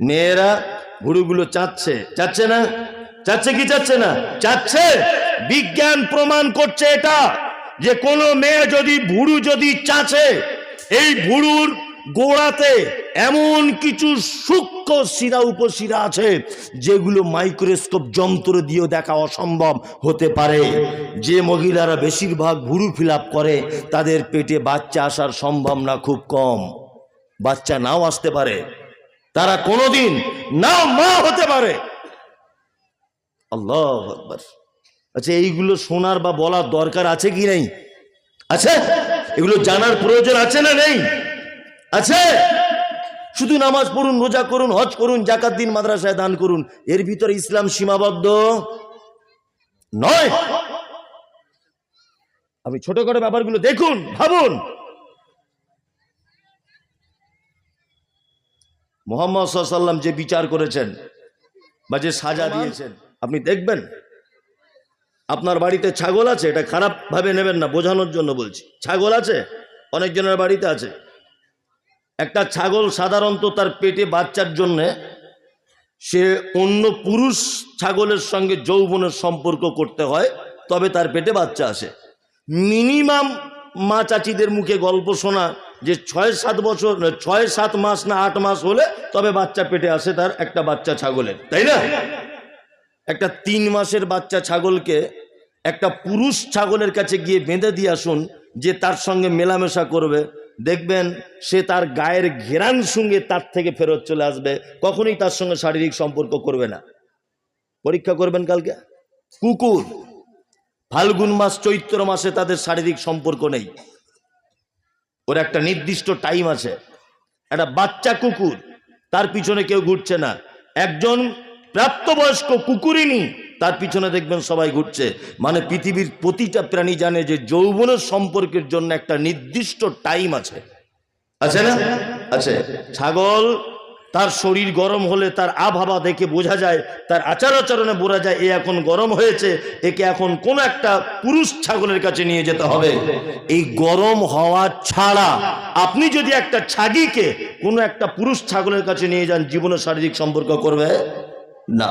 মেয়েরা ভুড়ুগুলো চাচ্ছে। চাচ্ছে না? চাচ্ছে কি চাচ্ছে না? চাচ্ছে। বিজ্ঞান প্রমাণ করছে এটা, যে কোনো মেয়ে যদি ভুড়ু যদি চাচ্ছে এই ভুড়ুর গোড়াতে এমন কিছু সূক্ষ্ম শিরা উপশিরা আছে, যেগুলো মাইক্রোস্কোপ যন্ত্র দিয়েও দেখা অসম্ভব হতে পারে। যে মহিলারা বেশিরভাগ ভুড়ু ফিল করে, তাদের পেটে বাচ্চা আসার সম্ভাবনা খুব কম। বাচ্চা নাও আসতে পারে। তারা কোনোদিন না মা হতে পারে। আল্লাহ আকবার। আচ্ছা এইগুলো শোনার বা বলার দরকার আছে কি নেই? আছে? এগুলো জানার প্রয়োজন আছে না নেই? আছে? শুধু নামাজ পড়ুন, রোজা করুন, হজ করুন জাকাত দিন, মাদ্রাসায় দান করুন, এর ভিতরে ইসলাম সীমাবদ্ধ? নয়। আপনি ছোটখাটো ব্যাপারগুলো দেখুন, ভাবুন। মোহাম্মদ সাল্লাম যে বিচার করেছেন বা যে সাজা দিয়েছেন আপনি দেখবেন? আপনার বাড়িতে ছাগল আছে এটা খারাপ ভাবে নেবেন না বোঝানোর জন্য বলছি। ছাগল আছে? অনেকজনের বাড়িতে আছে। একটা ছাগল সাধারণত তার পেটে বাচ্চার জন্যে সে অন্য পুরুষ ছাগলের সঙ্গে যৌবনের সম্পর্ক করতে হয় তবে তার পেটে বাচ্চা আসে মিনিমাম মা চাচিদের মুখে গল্প শোনা যে ছয় সাত বছর ছয় সাত মাস না আট মাস হলে তবে বাচ্চা পেটে আসে তার একটা বাচ্চা ছাগলের, তাই না? একটা তিন মাসের বাচ্চা ছাগলকে একটা পুরুষ ছাগলের কাছে গিয়ে বেঁধে দিয়ে আসুন, যে তার সঙ্গে মেলামেশা করবে। দেখবেন সে তার গায়ের ঘেরান সঙ্গে তার থেকে ফেরত চলে আসবে, কখনোই তার সঙ্গে শারীরিক সম্পর্ক করবে না। পরীক্ষা করবেন কালকে? কুকুর। ফাল্গুন মাস চৈত্র মাসে তাদের শারীরিক সম্পর্ক নেই। ওর একটা নির্দিষ্ট টাইম আছে। একটা বাচ্চা কুকুর, তার পিছনে কেউ ঘুরছে না। একজন প্রাপ্তবয়স্ক কুকুরিনী, তার পিছনে দেখবেন সবাই ঘুরছে। মানে পৃথিবীর প্রতিটা প্রাণী জানে যে যৌবনের সম্পর্কের জন্য একটা নির্দিষ্ট টাইম আছে। আছে না? আছে। ছাগল তার শরীর গরম হলে তার আবহাওয়া দেখে বোঝা যায়, তার আচার আচরণে বোঝা যায়, এ এখন গরম হয়েছে, একে এখন কোন একটা পুরুষ ছাগলের কাছে নিয়ে যেতে হবে। এই গরম হওয়া ছাড়া আপনি যদি একটা ছাগিকে কোনো একটা পুরুষ ছাগলের কাছে নিয়ে যান, জীবনে শারীরিক সম্পর্ক করবে? না।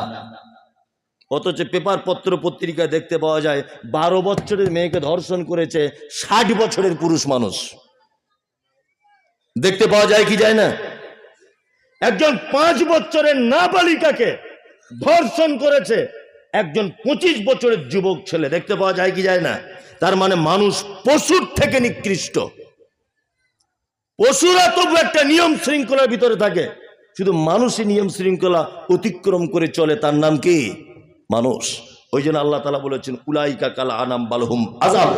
অথচ পেপার পত্র পত্রিকায় দেখতে পাওয়া যায়, বারো বছরের মেয়েকে ধর্ষণ করেছে ষাট বছরের পুরুষ মানুষ। দেখতে পাওয়া যায় কি যায় না? একজন পাঁচ বছরের নাবালিকাকে ধর্ষণ করেছে একজন পঁচিশ বছরের যুবক ছেলে। দেখতে পাওয়া যায় কি যায় না? তার মানে মানুষ পশুর থেকে নিকৃষ্ট। পশুরা তবু একটা নিয়ম শৃঙ্খলার ভিতরে থাকে। শুধু মানুষই নিয়ম শৃঙ্খলা অতিক্রম করে চলে, তার নাম কি? মানুষ। ওই জন্য আল্লাহ তালা বলেছেন, উলাইকা কালা আনাম বালহুম আজাব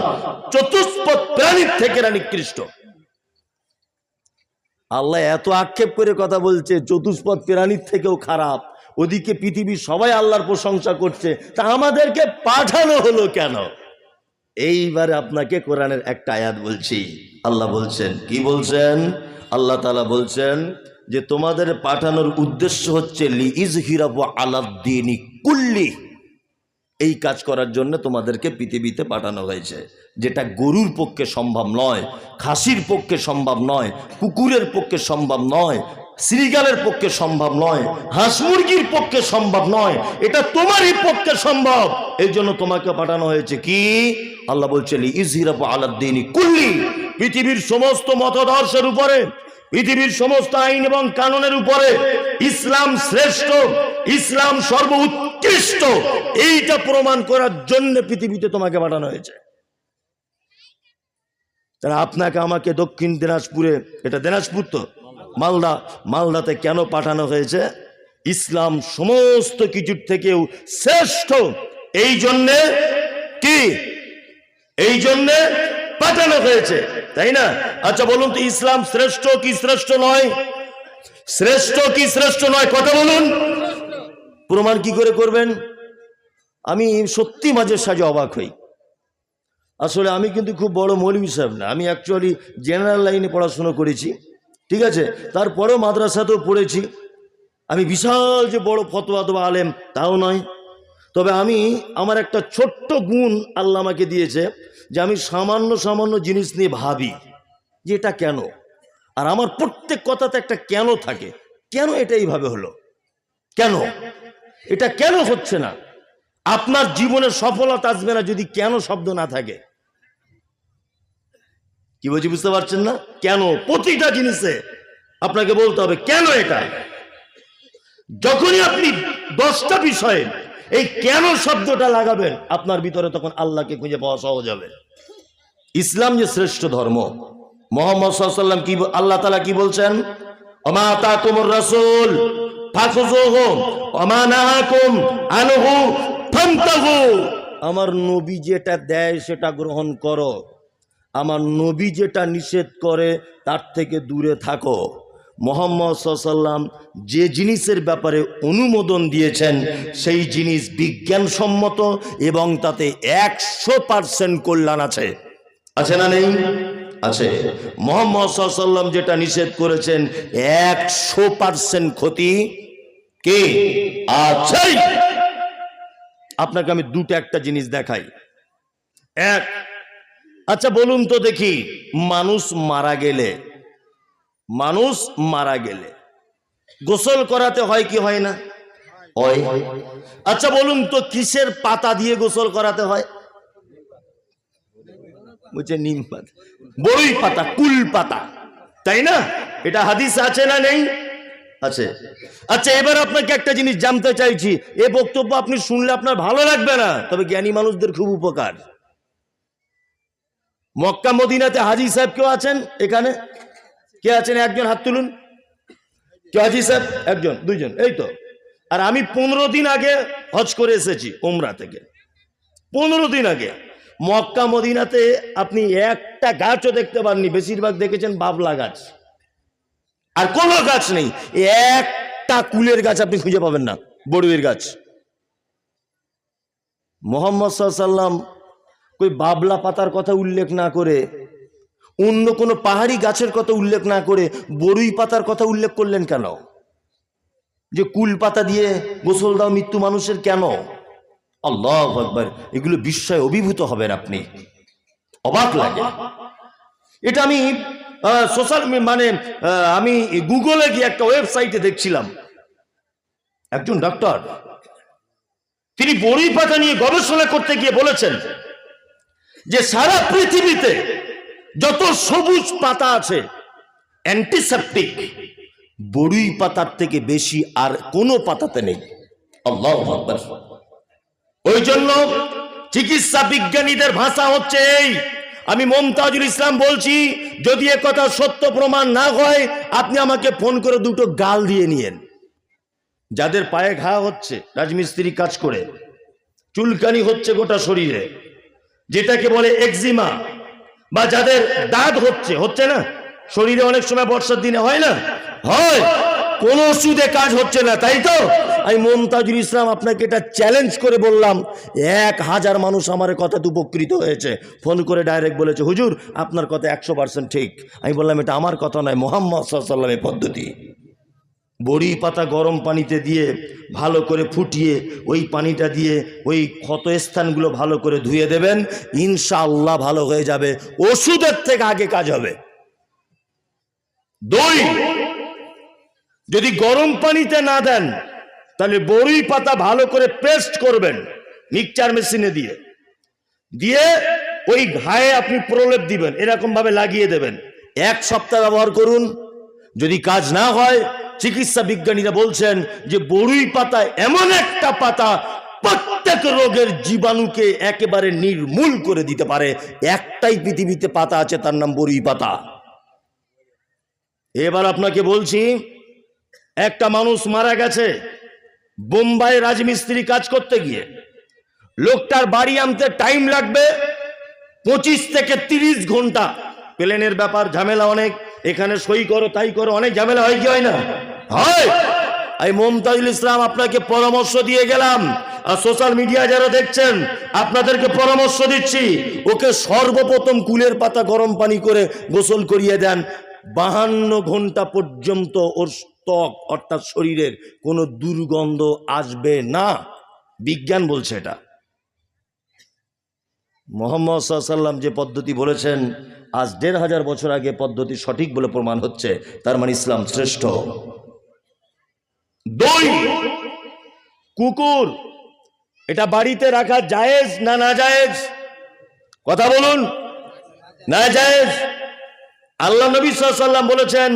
চতুষ্পদ প্রাণীর থেকে নিকৃষ্ট। আল্লাহ এত আক্ষেপ করে কথা বলছে চতুষ্পদ প্রাণীর থেকেও খারাপ। ওদিকে পৃথিবীর সবাই আল্লাহর প্রশংসা করছে, তা আমাদেরকে পাঠানো হলো কেন? এইবারে আপনাকে কোরআনের একটা আয়াত বলছি। আল্লাহ বলছেন, কি বলছেন? আল্লাহ তালা বলছেন যে, তোমাদের পাঠানোর উদ্দেশ্য হচ্ছে লি ইজ হিরাবু আলাদ্দিনী কুল্লি। এই কাজ করার জন্য তোমাদেরকে পৃথিবীতে পাঠানো হয়েছে। যেটা গরুর পক্ষে সম্ভব নয়, খাসির পক্ষে সম্ভব নয়, কুকুরের পক্ষে সম্ভব নয় শ্রীগালের পক্ষে সম্ভব নয়, হাঁস মুরগির পক্ষে সম্ভব নয়, এটা তোমারই পক্ষে সম্ভব। এই জন্য তোমাকে পাঠানো হয়েছে কি? আল্লাহ বলছেন ইজহিরাবু আলাদ্দিনী কুল্লি। পৃথিবীর সমস্ত মতদর্শের উপরে পৃথিবীর সমস্ত আইন এবং কানুনের উপরে ইসলাম শ্রেষ্ঠ, ইসলাম সর্ব উৎকৃষ্ট এইটা প্রমাণ করার জন্য পৃথিবীতে তোমাকে পাঠানো হয়েছে। তারা আপনাকে আমাকে দক্ষিণ দিনাজপুরে, এটা দিনাজপুর তো? মালদা, মালদাতে কেন পাঠানো হয়েছে? ইসলাম সমস্ত কিছুর থেকেও শ্রেষ্ঠ। এই জন্যে কি? এই জন্যে পাঠানো হয়েছে, তাই না? আচ্ছা বলুন তো, ইসলাম শ্রেষ্ঠ কি শ্রেষ্ঠ নয়? শ্রেষ্ঠ কি শ্রেষ্ঠ নয়, কথা বলুন। প্রমাণ কি করে করবেন? আমি সত্যি মাঝে সাজে অবাক হই। আসলে আমি কিন্তু খুব বড় মৌলবী সাহেব না, আমি অ্যাকচুয়ালি জেনারেল লাইনে পড়াশুনো করেছি, ঠিক আছে? তারপরেও মাদ্রাসাতেও পড়েছি। আমি বিশাল যে বড় ফতোয়া দেওয়া আলেম, তাও নয়। তবে আমি, আমার একটা ছোট্ট গুণ আল্লাহ আমাকে দিয়েছে যে আমি সামান্য সামান্য জিনিস নিয়ে ভাবি যে এটা কেন? আর আমার প্রত্যেক কথাতে একটা কেন থাকে। কেন এটা এইভাবে হলো? কেন? এটা কেন হচ্ছে না? আপনার জীবনে সফলতা আসবে না যদি কেন শব্দ না থাকে। কি বলছি বুঝতে পারছেন না? কেন? প্রতিটা জিনিসে আপনাকে বলতে হবে, কেন এটা? যখনই আপনি দশটা বিষয়ে এই কেন শব্দটা লাগাবেন? আপনার ভিতরে তখন আল্লাহকে খুঁজে পাওয়া সহজ হবে। ইসলাম যে শ্রেষ্ঠ ধর্ম, মোহাম্মদ সাল্লাম কি আল্লাহ তালা কি বলছেন? অমা আনহু, ফান্তাহু। আমার নবী যেটা দেয় সেটা গ্রহণ করো। আমার নবী যেটা নিষেধ করে তার থেকে দূরে থাকো। মোহাম্মদ সাল্লাম যে জিনিসের ব্যাপারে অনুমোদন দিয়েছেন, সেই জিনিস বিজ্ঞানসম্মত এবং তাতে একশো পার্সেন্ট কল্যাণ আছে। আছে না নেই? আছে। মোহাম্মদ সাল্লাম যেটা নিষেধ করেছেন, একশো পার্সেন্ট ক্ষতি কে? আছে আপনাকে আমি দুটো একটা জিনিস দেখাই। এক আচ্ছা বলুন তো দেখি, মানুষ মারা গেলে মানুষ মারা গেলে। গোসল করাতে হয় কি হয় না? হয়। আচ্ছা বলুন তো, কিসের পাতা দিয়ে গোসল করাতে হয়? বলছে, নিম পাতা। বড়ই পাতা, কুল পাতা। তাই না? এটা হাদিস আছে না নেই? আছে। আচ্ছা এবার আপনাকে একটা জিনিস জানতে চাইছি। এ বক্তব্য আপনি শুনলে আপনার ভালো লাগবে না, তবে জ্ঞানী মানুষদের খুব উপকার। মক্কা, মদিনাতে হাজি সাহেব কেউ আছেন এখানে? কে আছেন? একজন হাত তুলুন। কে হাজি সাহেব একজন, দুইজন, এই তো। আর আমি পনেরো দিন আগে হজ করে এসেছি ওমরা থেকে। পনেরো দিন আগে। মক্কা, মদিনাতে আপনি একটা গাছও দেখতে পাননি। বেশিরভাগ দেখেছেন বাবলা গাছ। আর কোনো গাছ নেই। একটা কুলের গাছ আপনি খুঁজে পাবেন না বড়ুয়ের গাছ। মোহাম্মদ সাল্লাম কই বাবলা পাতার কথা উল্লেখ না করে অন্য কোনো পাহাড়ি গাছের কথা উল্লেখ না করে বরুই পাতার কথা উল্লেখ করলেন কেন? যে কুল পাতা দিয়ে গোসল দাও মৃত্যু মানুষের কেন? আল্লাহ একবার এগুলো বিস্ময় অভিভূত হবেন আপনি। অবাক লাগে। এটা আমি সোশ্যাল মানে আমি গুগলে গিয়ে একটা ওয়েবসাইটে দেখছিলাম। একজন ডক্টর তিনি বড়ি পাতা নিয়ে গবেষণা করতে গিয়ে বলেছেন যে সারা পৃথিবীতে যত সবুজ পাতা আছে অ্যান্টিসেপটিক বড়ুই পাতার থেকে বেশি আর কোনো পাতাতে নেই। ওই জন্য চিকিৎসা বিজ্ঞানীদের ভাষা হচ্ছে এই। আমি মমতাজুল ইসলাম বলছি, যদি এ কথা সত্য প্রমাণ না হয়, আপনি আমাকে ফোন করে দুটো গাল দিয়ে নিয়েন। যাদের পায়ে ঘা হচ্ছে, রাজমিস্ত্রি কাজ করে, চুলকানি হচ্ছে গোটা শরীরে, যেটাকে বলে এক্সিমা বা যাদের দাঁত হচ্ছে হচ্ছে না? শরীরে অনেক সময় বর্ষার দিনে হয় না? হয়। কোন ওষুধে কাজ হচ্ছে না, তাই তো? আমি মমতাজুল ইসলাম আপনাকে এটা চ্যালেঞ্জ করে বললাম, এক হাজার মানুষ আমার কথাতে উপকৃত হয়েছে। ফোন করে ডাইরেক্ট বলেছে, হুজুর, আপনার কথা একশো পার্সেন্ট ঠিক। আমি বললাম, এটা আমার কথা নয়, মোহাম্মদ সাল্লামের পদ্ধতি। বড়ি পাতা গরম পানিতে দিয়ে ভালো করে ফুটিয়ে ওই পানিটা দিয়ে ওই ক্ষত স্থানগুলো ভালো করে ধুয়ে দেবেন, ইনশাআল্লাহ ভালো হয়ে যাবে। ওষুধের থেকে আগে কাজ হবে। দই! যদি গরম পানিতে না দেন, তাহলে বড়ি পাতা ভালো করে পেস্ট করবেন মিক্সচার মেশিনে দিয়ে। দিয়ে ওই ঘায়ে আপনি প্রলেপ দিবেন এরকম ভাবে লাগিয়ে দেবেন। এক সপ্তাহ ব্যবহার করুন। যদি কাজ না হয় চিকিৎসা বিজ্ঞানীরা বলছেন যে বড়ুই পাতা এমন একটা পাতা, প্রত্যেক রোগের জীবাণুকে একেবারে নির্মূল করে দিতে পারে। একটাই পৃথিবীতে পাতা আছে, তার নাম বড়ুই পাতা। এবার আপনাকে বলছি, একটা মানুষ মারা গেছে বোম্বাই রাজমিস্ত্রি কাজ করতে গিয়ে। লোকটার বাড়ি আনতে টাইম লাগবে পঁচিশ থেকে তিরিশ ঘণ্টা। প্লেনের ব্যাপার ঝামেলা অনেক, এখানে সই করো, তাই করো, অনেক ঝামেলা হয় কি হয় না। হয়। আমি মমতাজুল ইসলাম আপনাকে পরামর্শ দিয়ে গেলাম। আর সোশ্যাল মিডিয়া যারা দেখছেন, আপনাদেরকে পরামর্শ দিচ্ছি, ওকে সর্বপ্রথম কুলের পাতা গরম পানি করে গোসল করিয়ে দেন। বাহান্ন ঘণ্টা পর্যন্ত ওর ত্বক, অর্থাৎ শরীরের কোনো দুর্গন্ধ আসবে না। বিজ্ঞান বলছে এটা। মোহাম্মদ সাল্লাম যে পদ্ধতি বলেছেন, আজ দেড় হাজার বছর আগে পদ্ধতি সঠিক বলে প্রমাণ হচ্ছে, তার মানে ইসলাম শ্রেষ্ঠ। দুই, কুকুর, এটা বাড়িতে রাখা জায়েজ না না জায়েজ কথা বলুন না জায়েজ আল্লাহ নবী সাল্লাম বলেছেন,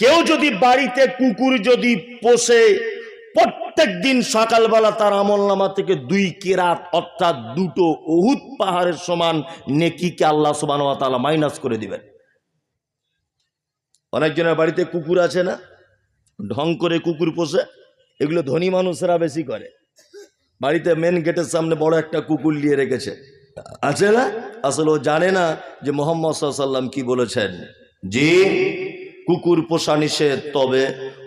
কেউ যদি বাড়িতে কুকুর যদি পোষে, প্রত্যেক দিন সকালবেলা তার আমল নামা থেকে দুই কেরাত, অর্থাৎ দুটো অহুত পাহাড়ের সমান নেকিকে আল্লাহ সুবান মাইনাস করে দিবেন। অনেকজনের বাড়িতে কুকুর আছে না? ঢং করে কুকুর পোষে, এগুলো ধনী মানুষেরা বেশি করে। বাড়িতে মেন গেটের সামনে বড় একটা কুকুর নিয়ে রেখেছে। আছে না? আসলে ও জানে না যে মোহাম্মদ সাল্লাম কি বলেছেন। যে কুকুর পোষা নিষেধ, তবে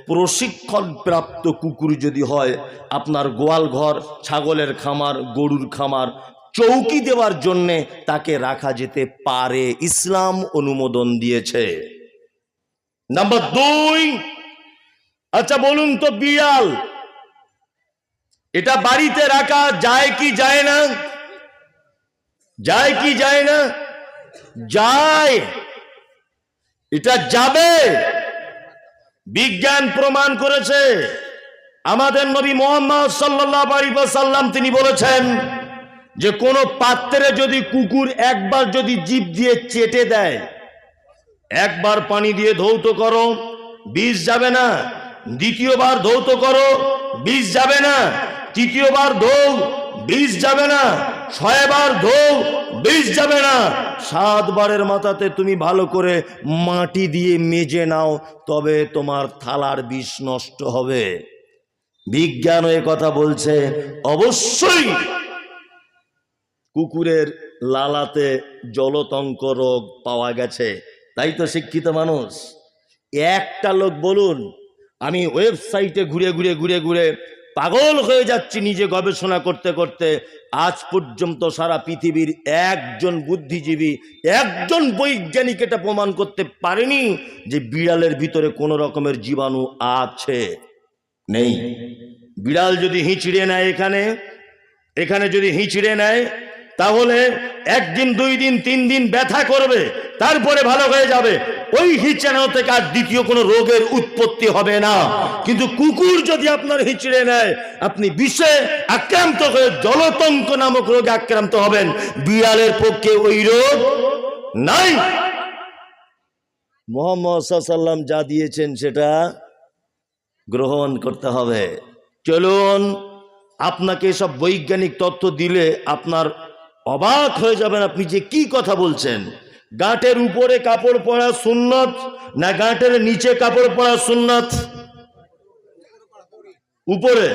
প্রশিক্ষণ প্রাপ্ত কুকুর যদি হয়, আপনার গোয়াল ঘর, ছাগলের খামার, গরুর খামার চৌকি দেওয়ার জন্যে তাকে রাখা যেতে পারে, ইসলাম অনুমোদন দিয়েছে। নাম্বার দুই আচ্ছা বলুন তো, বিড়াল। এটা বাড়িতে রাখা যায় কি যায় না? যায় কি যায় না? যায়। এটা যাবে। বিজ্ঞান প্রমাণ করেছে। আমাদের নবী মোহাম্মদ সাল্লাহ সাল্লাম তিনি বলেছেন যে, কোনো পাত্রে যদি কুকুর একবার যদি জিভ দিয়ে চেটে দেয়, একবার পানি দিয়ে ধৌত করো, বিষ যাবে না। দ্বিতীয়বার ধৌত করো বিষ যাবে না। তৃতীয়বার ধৌ বিষ যাবে না। ছয়বার ধৌ বিষ যাবে না। সাতবারের মাথাতে তুমি ভালো করে মাটি দিয়ে মেজে নাও, তবে তোমার থালার বিষ নষ্ট হবে। বিজ্ঞান এ কথা বলছে, অবশ্যই কুকুরের লালাতে জলতঙ্ক রোগ পাওয়া গেছে। তাই তো শিক্ষিত মানুষ। একটা লোক বলুন আমি ওয়েবসাইটে ঘুরে ঘুরে ঘুরে ঘুরে পাগল হয়ে যাচ্ছি নিজে গবেষণা করতে করতে। আজ পর্যন্ত সারা পৃথিবীর একজন বুদ্ধিজীবী, একজন বৈজ্ঞানিক এটা প্রমাণ করতে পারেনি যে বিড়ালের ভিতরে কোনো রকমের জীবাণু আছে নেই। বিড়াল যদি হিঁচড়ে নেয় এখানে এখানে যদি হিঁচড়ে নেয়, তাহলে একদিন, দুই দিন, তিন দিন ব্যথা করবে, তারপরে ভালো হয়ে যাবে। ওই হিচড়ানো থেকে আর দ্বিতীয় কোনো রোগের উৎপত্তি হবে না। কিন্তু কুকুর যদি আপনার হিচড়ে নেয়, আপনি বিষে আক্রান্ত হয়ে জলতঙ্ক নামক রোগে আক্রান্ত হবেন। বিড়ালের পক্ষে ওই রোগ নাই। মোহাম্মদ যা দিয়েছেন সেটা গ্রহণ করতে হবে। চলুন, আপনাকে সব বৈজ্ঞানিক তথ্য দিলে আপনার অবাক হয়ে যাবেন আপনি যে কি কথা বলছেন। গাঁটের উপরে কাপড় পরা সুন্নত না গাঁটের নিচে কাপড় পরা সুন্নত? উপরে,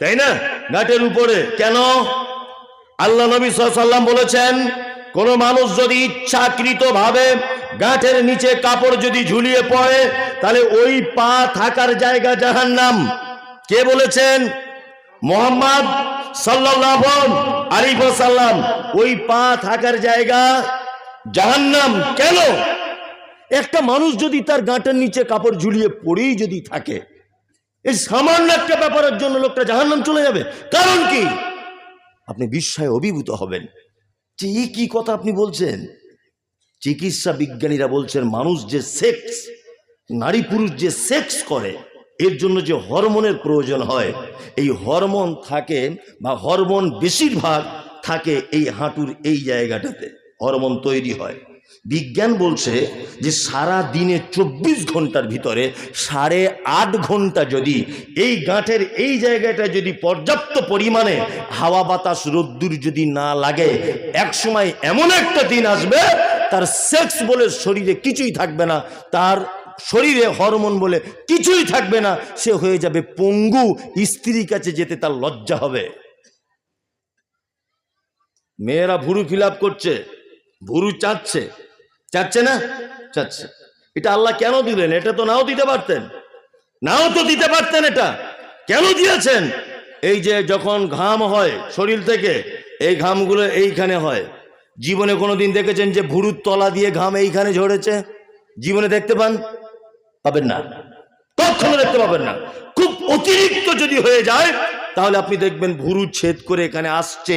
তাই না? গাঁটের উপরে। কেন? আল্লাহ নবী সাল্লাম বলেছেন, কোন মানুষ যদি ইচ্ছাকৃত ভাবে গাঁটের নিচে কাপড় যদি ঝুলিয়ে পড়ে, তাহলে ওই পা থাকার জায়গা জাহান্নাম। কে বলেছেন? মোহাম্মদ সাল্লাহ আলিফ সাল্লাম ওই পা থাকার জায়গা জাহান্নাম কেন? একটা মানুষ যদি তার গাঁটের নিচে কাপড় ঝুলিয়ে পড়েই যদি থাকে, এই সামান্য একটা ব্যাপারের জন্য লোকটা জাহান্নাম চলে যাবে। কারণ কি? আপনি বিস্ময়ে অভিভূত হবেন। যে এই কি কথা আপনি বলছেন? চিকিৎসা বিজ্ঞানীরা বলছেন, মানুষ যে সেক্স, নারী পুরুষ যে সেক্স করে, এর জন্য যে হরমোনের প্রয়োজন হয়, এই হরমোন থাকে বা হরমোন বেশিরভাগ থাকে এই হাঁটুর এই জায়গাটাতে। হরমোন তৈরি হয়। বিজ্ঞান বলছে যে সারা দিনে চব্বিশ ঘণ্টার ভিতরে সাড়ে আট ঘণ্টা যদি এই গাঁটের এই জায়গাটা যদি পর্যাপ্ত পরিমাণে হাওয়া বাতাস, রোদ্দুর যদি না লাগে, এক সময় এমন একটা দিন আসবে, তার সেক্স বলে শরীরে কিছুই থাকবে না, তার শরীরে হরমোন বলে কিছুই থাকবে না, সে হয়ে যাবে পঙ্গু, স্ত্রীর কাছে যেতে তার লজ্জা হবে। মেয়েরা ভুরু ফিল করছে। ভুরু চাচ্ছে। চাচ্ছে না? চাচ্ছে। এটা আল্লাহ কেন দিলেন? এটা তো নাও দিতে পারতেন। নাও তো দিতে পারতেন এটা। কেন দিয়েছেন? এই যে যখন ঘাম হয় শরীর থেকে, এই ঘামগুলো এইখানে হয়। জীবনে কোনোদিন দেখেছেন যে ভুরুর তলা দিয়ে ঘাম এইখানে ঝরেছে? জীবনে দেখতে পান? পাবেন না। কখনো দেখতে পাবেন না। খুব অতিরিক্ত যদি হয়ে যায় তাহলে আপনি দেখবেন ভুরু ছেদ করে এখানে আসছে।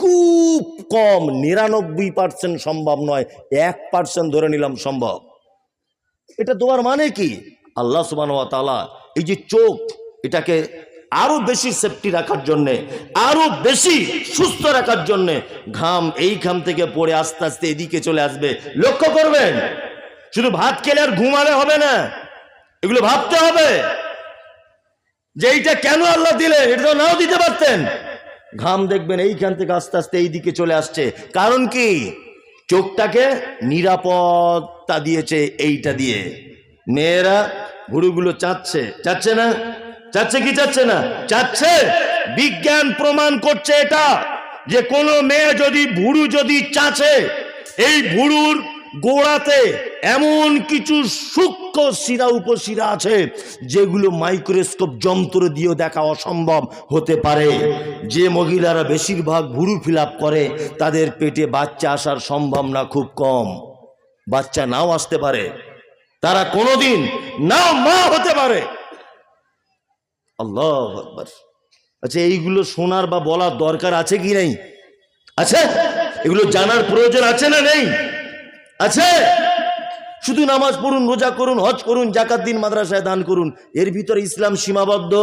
খুব কম, নিরানব্বই পার্সেন্ট সম্ভব নয়, এক পার্সেন্ট ধরে নিলাম সম্ভব। এটা তোমার মানে কি? আল্লাহ সুবান তালা এই যে চোখ, এটাকে আরও বেশি সেফটি রাখার জন্যে, আরও বেশি সুস্থ রাখার জন্যে ঘাম এই ঘাম থেকে পড়ে আস্তে আস্তে এদিকে চলে আসবে। লক্ষ্য করবেন, শুধু ভাত খেলে আর ঘুমালে হবে না, এগুলো ভাবতে হবে। যে এইটা কেন আল্লাহ দিলেন? এটা তো নাও দিতে পারতেন। ঘাম দেখবেন এইখান থেকে আস্তে আস্তে এই দিকে চলে আসছে। কারণ কি? চোখটাকে নিরাপত্তা দিয়েছে এইটা দিয়ে। মেয়েরা ভুরুগুলো চাচ্ছে। চাচ্ছে না? চাচ্ছে কি চাচ্ছে না? চাচ্ছে। বিজ্ঞান প্রমাণ করছে এটা। যে কোনো মেয়ে যদি ভুরু যদি চাচ্ছে এই ভুরুর গোড়াতে এমন কিছু সূক্ষ্ম শিরা উপশিরা আছে, যেগুলো মাইক্রোস্কোপ যন্ত্র দিয়েও দেখা অসম্ভব হতে পারে। যে মহিলারা বেশিরভাগ ভুরু ফিল করে, তাদের পেটে বাচ্চা আসার সম্ভব না খুব কম। বাচ্চা নাও আসতে পারে, তারা কোনোদিন না মা হতে পারে। আল্লাহ আচ্ছা এইগুলো শোনার বা বলার দরকার আছে কি নেই? আছে? এগুলো জানার প্রয়োজন আছে না নেই? আছে? শুধু নামাজ পড়ুন, রোজা করুন, হজ করুন, জাকাত দিন, মাদ্রাসায় দান করুন। এর ভিতরে ইসলাম সীমাবদ্ধ?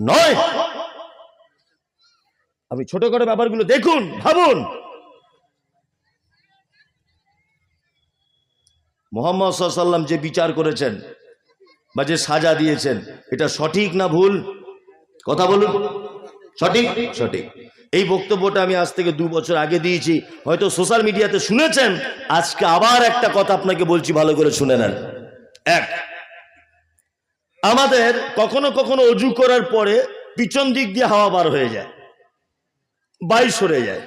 নয়। আপনি ছোটখাটো ব্যাপারগুলো দেখুন, ভাবুন। মোহাম্মদ সাল্লাম যে বিচার করেছেন বা যে সাজা দিয়েছেন, এটা সঠিক না ভুল? কথা বলুন। সঠিক? সঠিক। এই বক্তব্যটা আমি আজ থেকে দু বছর আগে দিয়েছি। হয়তো সোশ্যাল মিডিয়াতে শুনেছেন, আজকে আবার একটা কথা আপনাকে বলছি, ভালো করে শুনে নেন। এক, আমাদের কখনো কখনো অজু করার পরে পিছন দিক দিয়ে হাওয়া বার হয়ে যায় বাই সরে যায়,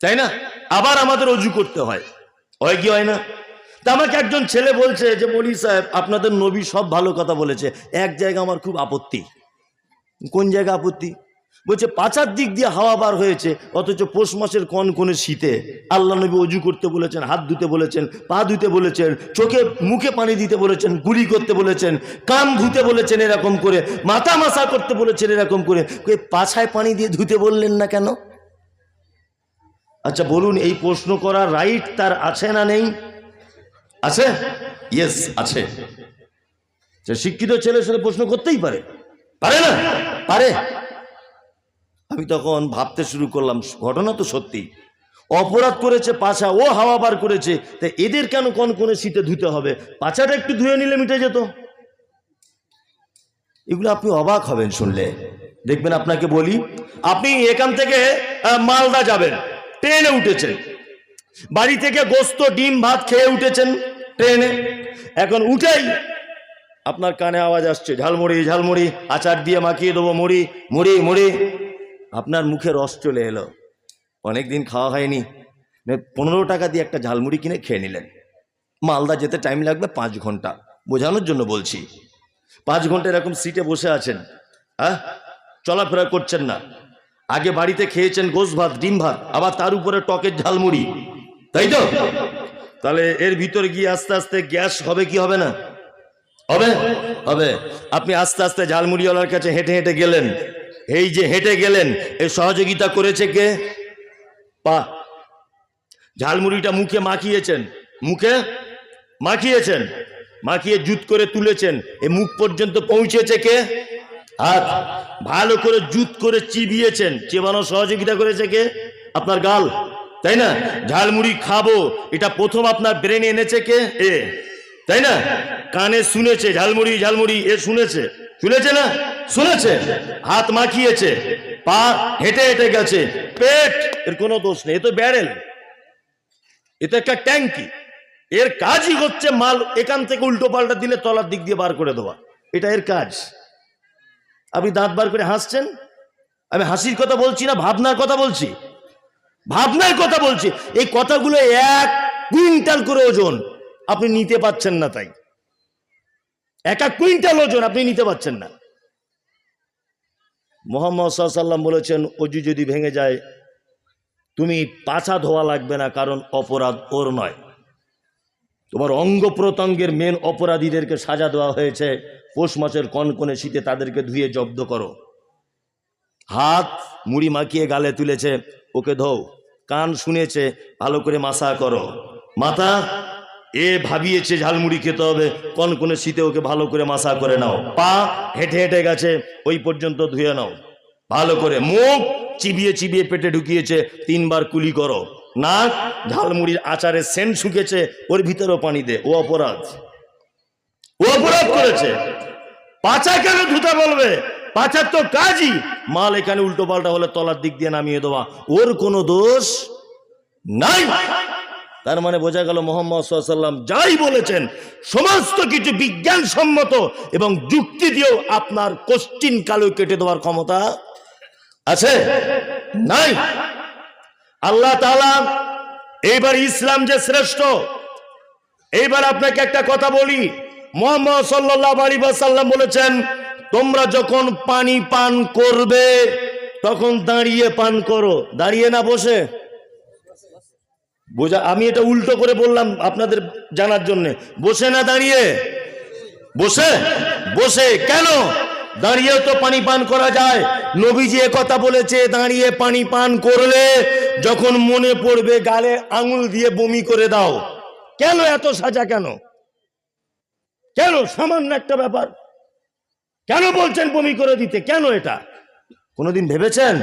তাই না? আবার আমাদের অজু করতে হয়। হয় কি হয় না? তা আমাকে একজন ছেলে বলছে যে, মলি সাহেব, আপনাদের নবী সব ভালো কথা বলেছে, এক জায়গা আমার খুব আপত্তি। কোন জায়গা আপত্তি? বলছে পাচার দিক দিয়ে হাওয়া বার হয়েছে, অথচ পৌষ মাসের কোন কোনে শীতে। আল্লাহ নবী অজু করতে বলেছেন, হাত ধুতে বলেছেন, পা ধুতে বলেছেন, চোখে মুখে পানি দিতে বলেছেন, গুলি করতে বলেছেন, কান ধুতে বলেছেন এরকম করে, মাথা মাসা করতে বলেছেন এরকম করে। পাছায় পানি দিয়ে ধুতে বললেন না কেন? আচ্ছা বলুন, এই প্রশ্ন করা রাইট তার আছে না নেই? আছে? ইয়েস আছে। শিক্ষিত ছেলের সাথে প্রশ্ন করতেই পারে। পারে না? পারে। আমি তখন ভাবতে শুরু করলাম, ঘটনা তো সত্যি। অপরাধ করেছে পাছা, ও হাওয়া বার করেছে, তা এদের কেন কোন কোনে শীতে ধুতে হবে? পাছাটা একটু ধুয়ে নিলে মিটে যেত। এগুলো আপনি অবাক হবেন শুনলে। দেখবেন আপনাকে বলি, আপনি এখান থেকে মালদা যাবেন, ট্রেনে উঠেছেন। বাড়ি থেকে গোস্ত, ডিম, ভাত খেয়ে উঠেছেন ট্রেনে। এখন উঠেই আপনার কানে আওয়াজ আসছে, ঝালমুড়ি ঝালমুড়ি, আচার দিয়ে মাখিয়ে দেবো, মুড়ি মুড়ি মুড়ি। আপনার মুখে রস চলে এলো। অনেক দিন খাওয়া হয়নি। পনেরো টাকা দিয়ে একটা ঝালমুড়ি কিনে খেয়ে নিলেন। মালদা যেতে টাইম লাগবে পাঁচ ঘণ্টা। বোঝানোর জন্য বলছি। পাঁচ ঘণ্টা এরকম সিটে বসে আছেন। হ্যাঁ? চলাফেরা করছেন না। আগে বাড়িতে খেয়েছেন গোস ভাত, ডিম ভাত, আবার তার উপরে টকের ঝালমুড়ি। তাই তো? তাহলে এর ভিতরে গিয়ে আস্তে আস্তে গ্যাস হবে কি হবে না? হবে? হবে। আপনি আস্তে আস্তে ঝালমুড়িওয়ালার কাছে হেঁটে হেঁটে গেলেন। এই যে হেঁটে গেলেন এই সহযোগিতা করেছে কে? পা, ঝালমুড়িটা মুখে মাখিয়েছেন। মুখে? মাখিয়েছেন। মাখিয়ে জুত করে তুলেছেন। এ মুখ পর্যন্ত পৌঁছেছে কে? হাত। ভালো করে জুত করে চিবিয়েছেন। চেবানো সহযোগিতা করেছে কে? আপনার গাল। তাই না? ঝালমুড়ি খাব, এটা প্রথম আপনার ব্রেনে এনেছে কে? এ। তাই না? কানে শুনেছে, ঝালমুড়ি ঝালমুড়ি, এ শুনেছে। শুনেছে না? শুনেছে। হাত মাখিয়েছে, পা হেঁটে হেঁটে গেছে। পেট, এর কোনো দোষ নেই, এ তো ব্যারেল। এ তো একটা ট্যাঙ্কি। এর কাজই হচ্ছে মাল এখান থেকে উল্টো পাল্টা দিলে তলার দিক দিয়ে বার করে দেওয়া। এটা এর কাজ। আপনি দাঁত বার করে হাসছেন? আমি হাসির কথা বলছি না, ভাবনার কথা বলছি? ভাবনার কথা বলছি। এই কথাগুলো এক কুইন্টাল করে ওজন। আপনি নিতে পাচ্ছেন না তাই। এক এক কুইন্টাল ওজন আপনি নিতে পারছেন না। মোহাম্মদ সাল্লাম বলেছেন, অজু যদি ভেঙে যায়, তুমি পাছা ধোয়া লাগবে না, কারণ অপরাধ ওর নয়। তোমার অঙ্গ প্রত্যঙ্গের মেন অপরাধীদেরকে সাজা দেওয়া হয়েছে। পৌষ মাসের কনকনে শীতে তাদেরকে ধুয়ে জব্দ করো। হাত মুড়ি মাখিয়ে গালে তুলেছে, ওকে ধো কান শুনেছে, ভালো করে মাসা করো। মাথা এ ভাবিয়েছে ঝালমুড়ি খেতে হবে কোন কোন শীতে ওকে ভালো করে মাসা করে নাও। পা হেঁটে হেঁটে গেছে, ওই পর্যন্ত ধুয়ে নাও। ভালো করে মুখ চিবিয়ে চিবিয়ে পেটে ঢুকিয়েছে, তিনবার কুলি করো। নাক, ঝালমুড়ির আচারে সেন্ট শুকেছে, ওর ভিতরেও পানি দে, ও অপরাধ। ও অপরাধ করেছে। পাচা কেন ধুতে বলবে? পাচার তো কাজই। মাল এখানে উল্টো পাল্টা হলে তলার দিক দিয়ে নামিয়ে দেওয়া। ওর কোনো দোষ নাই। তার মানে বোঝা গেল মোহাম্মদ সাল্লাম যাই বলেছেন, সমস্ত কিছু বিজ্ঞানসম্মত এবং যুক্তি দিয়েও আপনার কোশ্চিন কালো কেটে দেওয়ার ক্ষমতা আছে? নাই। আল্লাহ এইবার ইসলাম যে শ্রেষ্ঠ, এইবার আপনাকে একটা কথা বলি। মোহাম্মদ সাল্লাহ আলী বলেছেন, তোমরা যখন পানি পান করবে, তখন দাঁড়িয়ে পান করো। দাঁড়িয়ে না বসে। বোঝা, আমি এটা উল্টো করে বললাম আপনাদের জানার জন্য। বসে না দাঁড়িয়ে? বসে? বসে কেন? দাঁড়িয়েও তো পানি পান করা যায়। নবীজি কথা বলেছে, দাঁড়িয়ে পানি পান করলে যখন মনে পড়বে গালে আঙুল দিয়ে বমি করে দাও। কেন এত সাজা কেন? কেন? সামান্য একটা ব্যাপার। কেন বলছেন বমি করে দিতে? কেন এটা? কোনোদিন ভেবেছেন?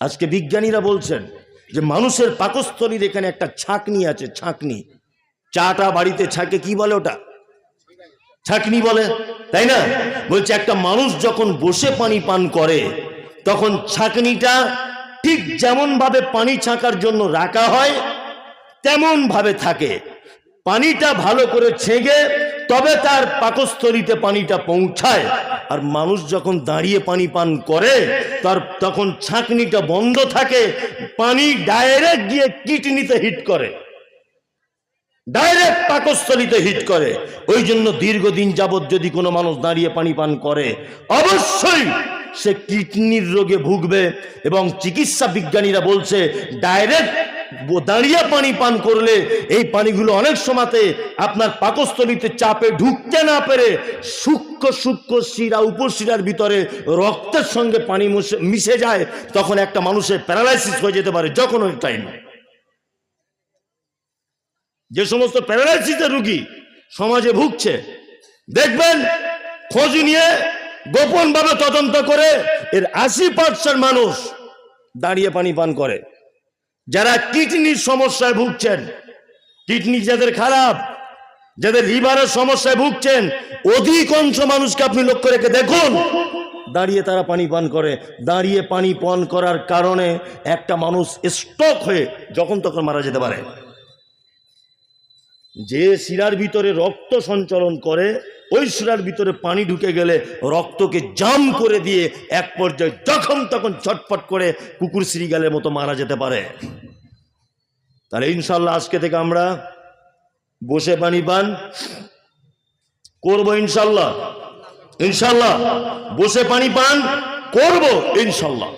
আজকে বিজ্ঞানীরা বলছেন যে মানুষের পাকস্থলীর এখানে একটা ছাঁকনি আছে, ছাকনি। চাটা বাড়িতে ছাকে, কি বলে ওটা? ছাঁকনি বলে, তাই না? বলছে, একটা মানুষ যখন বসে পানি পান করে, তখন ছাঁকনিটা ঠিক যেমন ভাবে পানি ছাঁকার জন্য রাখা হয় তেমন ভাবে থাকে। পানিটা ভালো করে ছেগে তবে তার পাকস্থলিতে পানিটা পৌঁছায়। আর মানুষ যখন দাঁড়িয়ে পানি পান করে, তার তখন ছাঁকনিটা বন্ধ থাকে, পানি ডাইরেক্ট গিয়ে কিডনিতে হিট করে। ডাইরেক্ট পাকস্থলিতে হিট করে। ওই জন্য দীর্ঘদিন যাবৎ যদি কোনো মানুষ দাঁড়িয়ে পানি পান করে, অবশ্যই সে কিডনির রোগে ভুগবে এবং চিকিৎসা বিজ্ঞানীরা বলছে ডাইরেক্ট দাঁড়িয়ে পানি পান করলে এই পানিগুলো অনেক সময়তে আপনার পাকস্থলিতে চাপে ঢুকতে না পেরে সূক্ষ্ম সূক্ষ্ম শিরা উপশিরার ভিতরে রক্তের সঙ্গে পানি মিশে- যায়, তখন একটা মানুষের প্যারালাইসিস হয়ে যেতে পারে, যখন ওই টাইম যে সমস্ত প্যারালাইসিসের রুগী সমাজে ভুগছে, দেখবেন খোঁজ নিয়ে গোপন ভাবে তদন্ত করে এর আশি পার্সেন্ট মানুষ দাঁড়িয়ে পানি পান করে। যারা কিডনির সমস্যায় ভুগছেন, কিডনি যাদের খারাপ, যাদের লিভারের সমস্যায় ভুগছেন, অধিকাংশ মানুষকে আপনি লক্ষ্য রেখে দেখুন, দাঁড়িয়ে তারা পানি পান করে। দাঁড়িয়ে পানি পান করার কারণে একটা মানুষ স্টক হয়ে যখন তখন মারা যেতে পারে। যে শিরার ভিতরে রক্ত সঞ্চালন করে ওই শিরার ভিতরে পানি ঢুকে গেলে রক্তকে জাম করে দিয়ে এক পর্যায়ে যখন তখন ছটফট করে কুকুর শ্রীগালের মতো মারা যেতে পারে। তাহলে ইনশাল্লাহ আজকে থেকে আমরা বসে পানি পান, করব ইনশাল্লাহ ইনশাল্লাহ বসে পানি পান, করব ইনশাল্লাহ